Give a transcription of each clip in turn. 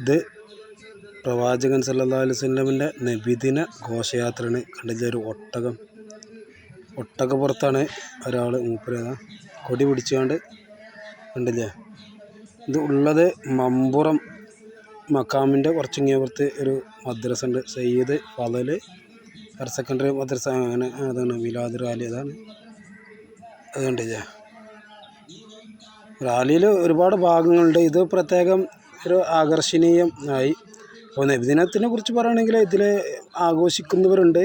ഇത് പ്രവാചകൻ സല്ലല്ലാഹു അലൈഹി വസല്ലമിന്റെ നബിദിന ഘോഷയാത്രയാണ്. കണ്ടില്ലേ? ഒരു ഒട്ടകം. ഒട്ടകപ്പുറത്താണ് ഒരാൾ മൂപ്പര്. കൊടി പിടിച്ചുകൊണ്ട് കണ്ടില്ലേ? ഇത് ഉള്ളത് മമ്പുറം മക്കാമിന്റെ കുറച്ചിങ്ങേപ്പുറത്ത് ഒരു മദ്രസ ഉണ്ട് സയ്യിദ് ഫലൽ ഹയർ സെക്കൻഡറി മദ്രസ. അങ്ങനെ അതാണ് മിലാദ് റാലി. അതാണ് അത് കണ്ടില്ലേ? റാലിയിൽ ഒരുപാട് ഭാഗങ്ങളുണ്ട്. ഇത് പ്രത്യേകം ഒരു ആകർഷണീയം ആയി. അപ്പോൾ നബിദിനത്തിനെ കുറിച്ച് പറയുകയാണെങ്കിൽ ഇതിൽ ആഘോഷിക്കുന്നവരുണ്ട്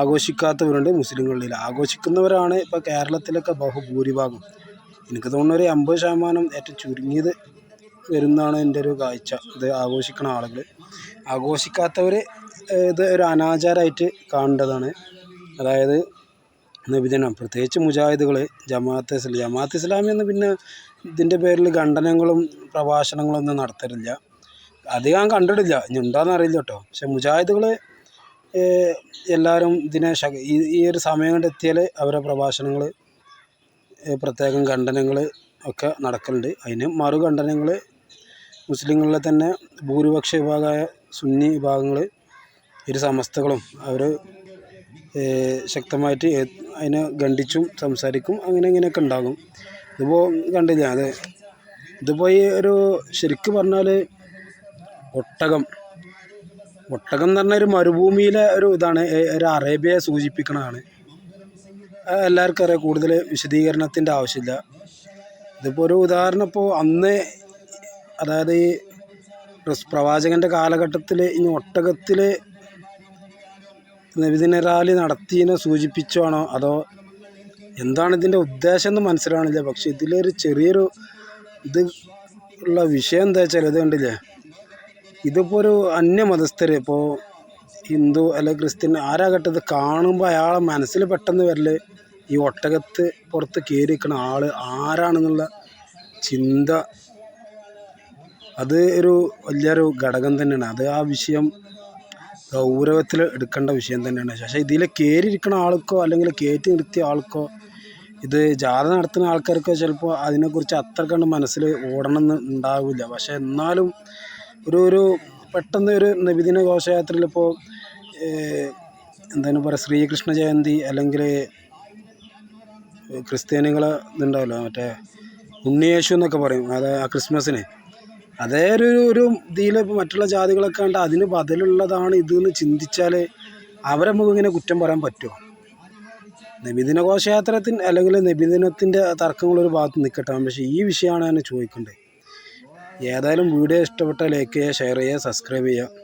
ആഘോഷിക്കാത്തവരുണ്ട് മുസ്ലിങ്ങളിൽ ആഘോഷിക്കുന്നവരാണ് ഇപ്പോൾ കേരളത്തിലൊക്കെ ബഹുഭൂരിഭാഗം. എനിക്ക് തോന്നുന്ന ഒരു അമ്പത് ശതമാനം ഏറ്റവും ചുരുങ്ങിയത് വരുന്നതാണ് എന്റെ ഒരു കാഴ്ച. ഇത് ആഘോഷിക്കുന്ന ആളുകൾ ആഘോഷിക്കാത്തവർ ഇത് ഒരു അനാചാരമായിട്ട് കാണേണ്ടതാണ്. അതായത് നബിദിനം. പ്രത്യേകിച്ച് മുജാഹിദുകൾ ജമാഅത്ത് ഇസ്ലാം ജമാഅത്ത് ഇസ്ലാമി എന്ന് പിന്നെ ഇതിന്റെ പേരിൽ ഖണ്ഡനങ്ങളും പ്രഭാഷണങ്ങളും ഒന്നും നടത്തലില്ല അധികം ഞാൻ കണ്ടിട്ടില്ല. ഇനി ഉണ്ടോയെന്ന് അറിയില്ല കേട്ടോ. പക്ഷെ മുജാഹിദുകൾ എല്ലാവരും ഇതിനെ ഈ ഒരു സമയം കൊണ്ട് എത്തിയാൽ അവരെ പ്രഭാഷണങ്ങൾ പ്രത്യേകം ഖണ്ഡനങ്ങൾ ഒക്കെ നടക്കലുണ്ട്. അതിന് മറുഖണ്ഡനങ്ങൾ മുസ്ലിങ്ങളിലെ തന്നെ ഭൂരിപക്ഷ വിഭാഗമായ സുന്നി വിഭാഗങ്ങൾ ഇരു സമസ്തകളും അവർ ശക്തമായിട്ട് അതിനെ ഖണ്ഡിച്ചും സംസാരിക്കും. അങ്ങനെ ഇങ്ങനെയൊക്കെ ഉണ്ടാകും. ഇതിപ്പോൾ കണ്ടില്ല അത്. ഇതിപ്പോൾ ഈ ഒരു ശരിക്ക് പറഞ്ഞാൽ ഒട്ടകം. ഒട്ടകം എന്ന് പറഞ്ഞാൽ ഒരു മരുഭൂമിയിലെ ഒരു ഇതാണ് ഒരു അറേബ്യയെ സൂചിപ്പിക്കണതാണ്. എല്ലാവർക്കും അറിയാം കൂടുതൽ വിശദീകരണത്തിന്റെ ആവശ്യമില്ല. ഇതിപ്പോൾ ഒരു ഉദാഹരണം ഇപ്പോൾ അന്ന് അതായത് ഈ പ്രവാചകന്റെ കാലഘട്ടത്തിൽ ഇനി ഒട്ടകത്തിൽ നബിദിന റാലി നടത്തിയതിനെ സൂചിപ്പിച്ചാണോ അതോ എന്താണ് ഇതിന്റെ ഉദ്ദേശം എന്ന് മനസ്സിലാവണില്ല. പക്ഷെ ഇതിലൊരു ചെറിയൊരു ഇത് ഉള്ള വിഷയം എന്താ വെച്ചാൽ ഇത് കണ്ടില്ലേ? ഇതിപ്പോൾ ഒരു അന്യമതസ്ഥർ ഇപ്പോൾ ഹിന്ദു അല്ലെങ്കിൽ ക്രിസ്ത്യൻ ആരാകട്ടെ ഇത് കാണുമ്പോൾ അയാളെ മനസ്സിൽ പെട്ടെന്ന് വരൽ ഈ ഒട്ടകത്ത് പുറത്ത് കയറി നിൽക്കുന്ന ആൾ ആരാണെന്നുള്ള ചിന്ത. അത് ഒരു വലിയൊരു ഘടകം തന്നെയാണ്. അത് ആ വിഷയം ഗൗരവത്തിൽ എടുക്കേണ്ട വിഷയം തന്നെയാണ്. പക്ഷേ ഇതിൽ കയറിയിരിക്കുന്ന ആൾക്കോ അല്ലെങ്കിൽ കയറ്റി നിർത്തിയ ആൾക്കോ ഇത് ജാഥ നടത്തുന്ന ആൾക്കാർക്കോ ചിലപ്പോൾ അതിനെക്കുറിച്ച് അത്ര കണ്ട് മനസ്സിൽ ഓടണമെന്ന് ഉണ്ടാവില്ല. പക്ഷേ എന്നാലും ഒരു ഒരു പെട്ടെന്ന് ഒരു നബിദിന ഘോഷയാത്രയിൽ ഇപ്പോൾ എന്താണ് പറയുക ശ്രീകൃഷ്ണ ജയന്തി അല്ലെങ്കിൽ ക്രിസ്ത്യാനികളെ ഇതുണ്ടാവില്ല മറ്റേ ഉണ്ണിയേശു എന്നൊക്കെ പറയും അതായത് ആ ക്രിസ്മസിന്. അതേ ഒരു ഒരു ഇതിൽ മറ്റുള്ള ജാതികളൊക്കെ കണ്ട് അതിന് ബദലുള്ളതാണ് ഇതെന്ന് ചിന്തിച്ചാൽ അവരെ നമുക്ക് ഇങ്ങനെ കുറ്റം പറയാൻ പറ്റുമോ നബിദിന ഘോഷയാത്രത്തിന് അല്ലെങ്കിൽ നബിദിനത്തിന്റെ തർക്കങ്ങളൊരു ഭാഗത്ത് നിൽക്കട്ടെ പക്ഷേ ഈ വിഷയമാണ് ഞാൻ ചോദിക്കേണ്ടത് ഏതായാലും വീഡിയോ ഇഷ്ടപ്പെട്ടാൽ ലൈക്ക് ചെയ്യുക ഷെയർ ചെയ്യുക സബ്സ്ക്രൈബ് ചെയ്യുക.